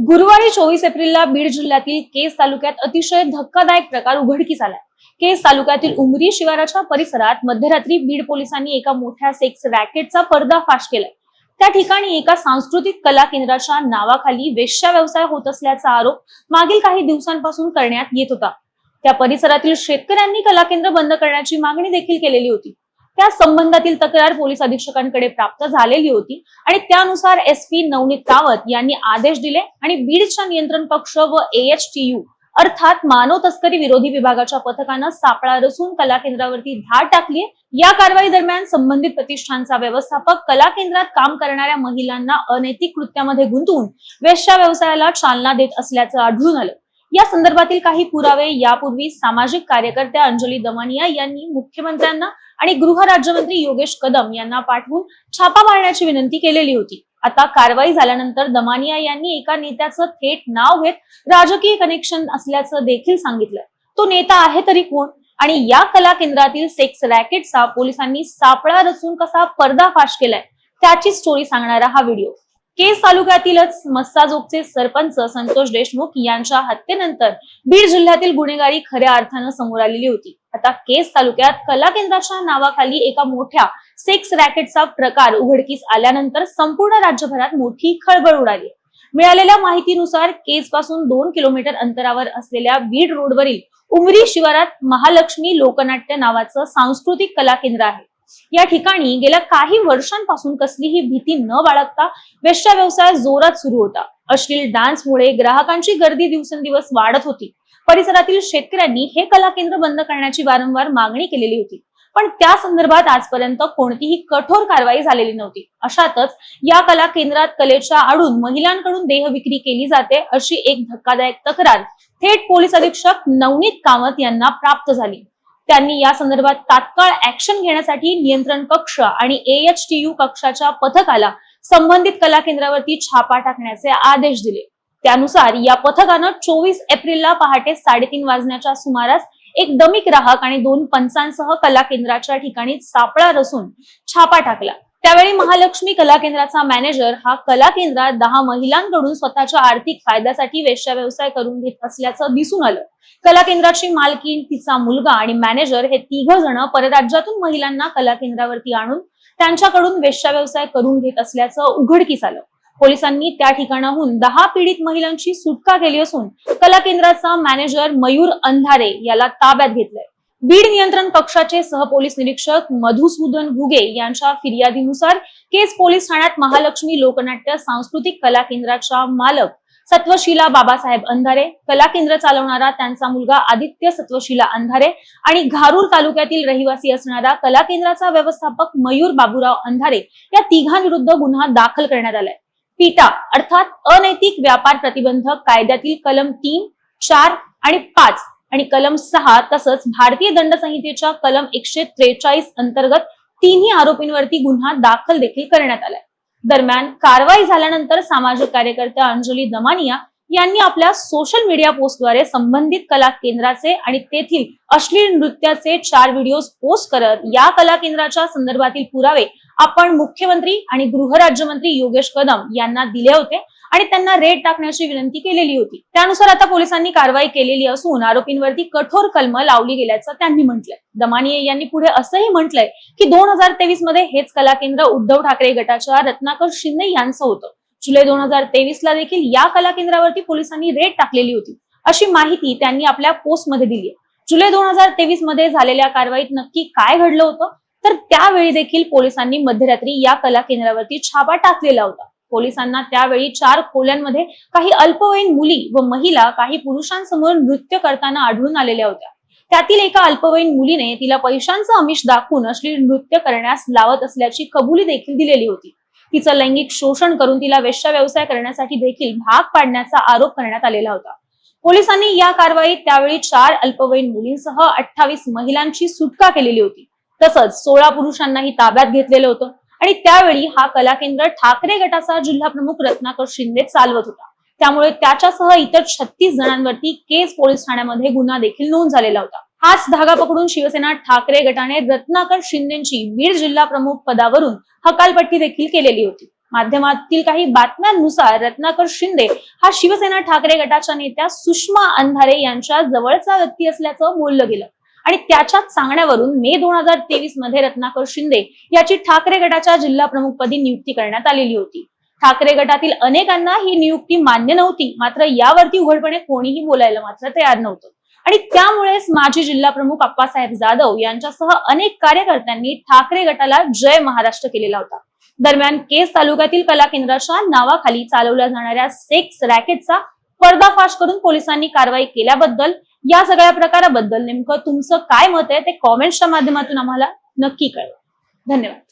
गुरुवारी चोवीस एप्रिलला बीड जिल्ह्यातील केस तालुक्यात अतिशय धक्कादायक प्रकार उघडकीस आला केस तालुक्यातील उमरी शिवाराच्या परिसरात मध्यरात्री बीड पोलिसांनी एका मोठ्या सेक्स रॅकेटचा पर्दाफाश केलाय. त्या ठिकाणी एका सांस्कृतिक कला केंद्राच्या नावाखाली वेश्या व्यवसाय होत असल्याचा आरोप मागील काही दिवसांपासून करण्यात येत होता. त्या परिसरातील शेतकऱ्यांनी कला केंद्र बंद करण्याची मागणी देखील केलेली होती. त्या संबंधातील तक्रार पोलीस अधीक्षकांकडे प्राप्त झालेली होती. आणि त्यानुसार एस पी नवनीत रावत यांनी आदेश दिले आणि बीडच्या नियंत्रण कक्ष व एएचटीयू अर्थात मानव तस्करी विरोधी विभागाच्या पथकानं सापळा रचून कला केंद्रावरती धाड टाकली या कारवाई दरम्यान संबंधित प्रतिष्ठानचा व्यवस्थापक कला केंद्रात काम करणाऱ्या महिलांना अनैतिक कृत्यामध्ये गुंतवून वेश्या व्यवसायाला चालना देत असल्याचं आढळून आलं. या संदर्भातील काही पुरावे यापूर्वी सामाजिक कार्यकर्त्या अंजली दमानिया यांनी मुख्यमंत्र्यांना आणि गृह राज्यमंत्री योगेश कदम यांना पाठवून छापा मारण्याची विनंती केलेली होती. आता कारवाई झाल्यानंतर दमानिया यांनी एका नेत्याचं थेट नाव घेत राजकीय कनेक्शन असल्याचं देखील सांगितलं. तो नेता आहे तरी कोण? आणि या कला केंद्रातील सेक्स रॅकेटचा पोलिसांनी सापळा रचून कसा पर्दाफाश केलाय? त्याची स्टोरी सांगणारा हा व्हिडिओ केस तालुक्यातीलच मस्साजोगचे सरपंच संतोष देशमुख यांच्या हत्येनंतर बीड जिल्ह्यातील गुन्हेगारी खऱ्या अर्थानं समोर आलेली होती. आता केस तालुक्यात कला केंद्राच्या नावाखाली एका मोठ्या सेक्स रॅकेटचा प्रकार उघडकीस आल्यानंतर संपूर्ण राज्यभरात मोठी खळबळ उडाली. मिळालेल्या माहितीनुसार केजपासून दोन किलोमीटर अंतरावर असलेल्या बीड रोडवरील उमरी शिवारात महालक्ष्मी लोकनाट्य नावाचं सांस्कृतिक कला केंद्र आहे. या ठिकाणी गेल्या काही वर्षांपासून कसलीही भीती न बाळगता वेश्या व्यवसाय जोरात सुरू होता. अश्लील डान्समुळे ग्राहकांची गर्दी दिवसेंदिवस वाढत होती. परिसरातील शेतकऱ्यांनी हे कला केंद्र बंद करण्याची वारंवार मागणी केलेली होती. पण त्या संदर्भात आजपर्यंत कोणतीही कठोर कारवाई झालेली नव्हती. अशातच या कला केंद्रात कलेच्या आडून महिलांकडून देह विक्री केली जाते अशी एक धक्कादायक तक्रार थेट पोलीस अधीक्षक नवनीत कामत यांना प्राप्त झाली. त्यांनी या संदर्भात तात्काळ ऍक्शन घेण्यासाठी नियंत्रण कक्ष आणि एएचटीयू कक्षाच्या पथकाला संबंधित कला केंद्रावरती छापा टाकण्याचे आदेश दिले. त्यानुसार या पथकानं चोवीस एप्रिलला पहाटे साडेतीन वाजण्याच्या सुमारास एक डमी ग्राहक आणि दोन पंचांसह कला केंद्राच्या ठिकाणी सापळा रचून छापा टाकला. त्यावेळी महालक्ष्मी कला केंद्राचा मॅनेजर हा कला केंद्रात दहा महिलांकडून स्वतःच्या आर्थिक फायद्यासाठी वेश्या व्यवसाय करून घेत असल्याचं दिसून आलं. कला केंद्राची मालकीण तिचा मुलगा आणि मॅनेजर हे तिघ जण परराज्यातून महिलांना कला केंद्रावरती आणून त्यांच्याकडून वेश्या व्यवसाय करून घेत असल्याचं उघडकीस आलं. पोलिसांनी त्या ठिकाणाहून दहा पीडित महिलांची सुटका केली असून कला केंद्राचा मॅनेजर मयूर अंधारे याला ताब्यात घेतलंय. बीड नियंत्रण कक्षाचे सहपोलीस निरीक्षक मधुसूदन घुगे यांच्या फिर्यादीनुसार केस पोलीस ठाण्यात महालक्ष्मी लोकनाट्य सांस्कृतिक कला केंद्राच्या मालक सत्वशिला बाबासाहेब अंधारे कला केंद्र चालवणारा त्यांचा मुलगा आदित्य सत्वशिला अंधारे आणि घारूर तालुक्यातील रहिवासी असणारा कला केंद्राचा व्यवस्थापक मयूर बाबूराव अंधारे या तिघांविरुद्ध गुन्हा दाखल करण्यात आलाय. पिटा अर्थात अनैतिक व्यापार प्रतिबंधक कायद्यातील कलम तीन चार आणि पाच आणि कलम सहा तसंच भारतीय दंड संहितेच्या कलम एकशे त्रेचाळीस अंतर्गत तिन्ही आरोपींवरती गुन्हा दाखल देखील करण्यात आलाय. दरम्यान कारवाई झाल्यानंतर सामाजिक कार्यकर्त्या अंजली दमानिया यांनी आपल्या सोशल मीडिया पोस्टद्वारे संबंधित कला केंद्राचे आणि तेथील अश्लील नृत्याचे चार व्हिडिओज पोस्ट करत या कला केंद्राच्या संदर्भातील पुरावे आपण मुख्यमंत्री आणि गृहराज्यमंत्री योगेश कदम यांना दिले होते. आणि त्यांना रेड टाकण्याची विनंती केलेली होती. त्यानुसार आता पोलिसांनी कारवाई केलेली असून आरोपींवरती कठोर कलम लावली गेल्याचं त्यांनी म्हटलंय. दमानिये यांनी पुढे असंही म्हटलंय की दोन हजार तेवीसमध्ये हेच कला केंद्र उद्धव ठाकरे गटाच्या रत्नाकर शिंदे यांचं होतं. जुलै दोन हजार तेवीस ला देखील या कला केंद्रावरती पोलिसांनी रेड टाकलेली होती. अशी माहिती त्यांनी आपल्या पोस्टमध्ये दिली आहे. जुलै दोन हजार तेवीसमध्ये झालेल्या कारवाईत नक्की काय घडलं होतं? तर त्यावेळी देखील पोलिसांनी मध्यरात्री या कला केंद्रावरती छापा टाकलेला होता. पोलिसांना त्यावेळी चार खोल्यांमध्ये काही अल्पवयीन मुली व महिला काही पुरुषांसमोर नृत्य करताना आढळून आलेल्या होत्या. त्यातील एका अल्पवयीन मुलीने तिला पैशांचं आमिष दाखवून अश्लील नृत्य करण्यास लावत असल्याची कबुली देखील दिलेली होती. तिचं लैंगिक शोषण करून तिला वेश्या व्यवसाय करण्यासाठी देखील भाग पाडण्याचा आरोप करण्यात आलेला होता. पोलिसांनी या कारवाईत त्यावेळी चार अल्पवयीन मुलींसह अठ्ठावीस महिलांची सुटका केलेली होती. तसंच सोळा पुरुषांनाही ताब्यात घेतलेलं होतं. आणि त्यावेळी हा कला केंद्र ठाकरे गटाचा जिल्हा प्रमुख रत्नाकर शिंदे चालवत होता. त्यामुळे त्याच्यासह इतर छत्तीस जणांवरती केस पोलीस ठाण्यामध्ये गुन्हा देखील नोंद झालेला होता. हाच धागा पकडून शिवसेना ठाकरे गटाने रत्नाकर शिंदेची बीड जिल्हा प्रमुख पदावरून हकालपट्टी देखील केलेली होती. माध्यमातील काही बातम्यांनुसार रत्नाकर शिंदे हा शिवसेना ठाकरे गटाच्या नेत्या सुषमा अंधारे यांच्या जवळचा व्यक्ती असल्याचं बोललं गेलं. आणि त्याच्याच सांगण्यावरून मे दोन हजार तेवीसमध्ये रत्नाकर शिंदे याची ठाकरे गटाच्या जिल्हा प्रमुखपदी नियुक्ती करण्यात आलेली होती. ठाकरे गटातील अनेकांना ही नियुक्ती मान्य नव्हती मात्र यावरती उघडपणे कोणीही बोलायला मात्र तयार नव्हतं. आणि त्यामुळेच माजी जिल्हा प्रमुख अप्पासाहेब जाधव यांच्यासह अनेक कार्यकर्त्यांनी ठाकरे गटाला जय महाराष्ट्र केलेला होता. दरम्यान केस तालुक्यातील कला केंद्राच्या नावाखाली चालवल्या जाणाऱ्या सेक्स रॅकेटचा पर्दाफाश करून पोलिसांनी कारवाई केल्याबद्दल या सगळ्या प्रकाराबद्दल नेमकं तुमचं काय मत आहे ते कॉमेंट्सच्या माध्यमातून आम्हाला नक्की कळवा. धन्यवाद.